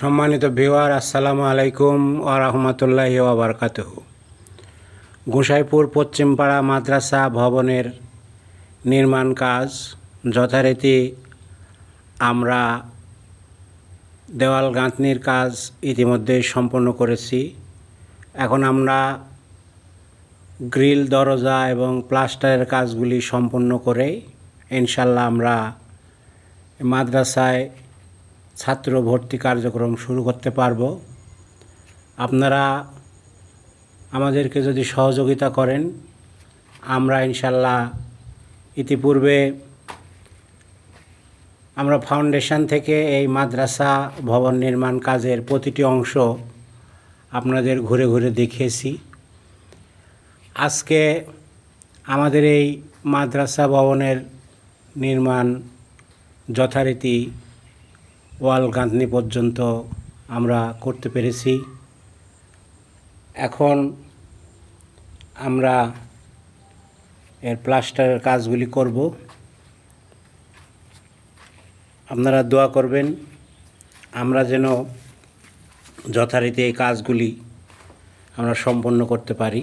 সম্মানিত ভিওয়ার আসসালামু আলাইকুম ও রহমতুল্লাহি ওবরকাত গোসাইপুর পশ্চিমপাড়া মাদ্রাসা ভবনের নির্মাণ কাজ যথারীতি আমরা দেওয়াল গাঁথনির কাজ ইতিমধ্যে সম্পন্ন করেছি। এখন আমরা গ্রিল, দরজা এবং প্লাস্টারের কাজগুলি সম্পন্ন করে ইনশাল্লাহ আমরা মাদ্রাসায় ছাত্র ভর্তি কার্যক্রম শুরু করতে পারব। আপনারা আমাদেরকে যদি সহযোগিতা করেন, আমরা ইনশাল্লাহ ইতিপূর্বে আমরা ফাউন্ডেশন থেকে এই মাদ্রাসা ভবন নির্মাণ কাজের প্রতিটি অংশ আপনাদের ঘুরে ঘুরে দেখিয়েছি। আজকে আমাদের এই মাদ্রাসা ভবনের নির্মাণ যথারীতি ওয়াল গাঁথনি পর্যন্ত আমরা করতে পেরেছি। এখন আমরা এর প্লাস্টারের কাজগুলি করব। আপনারা দোয়া করবেন, আমরা যেন যথারীতি এই কাজগুলি আমরা সম্পন্ন করতে পারি।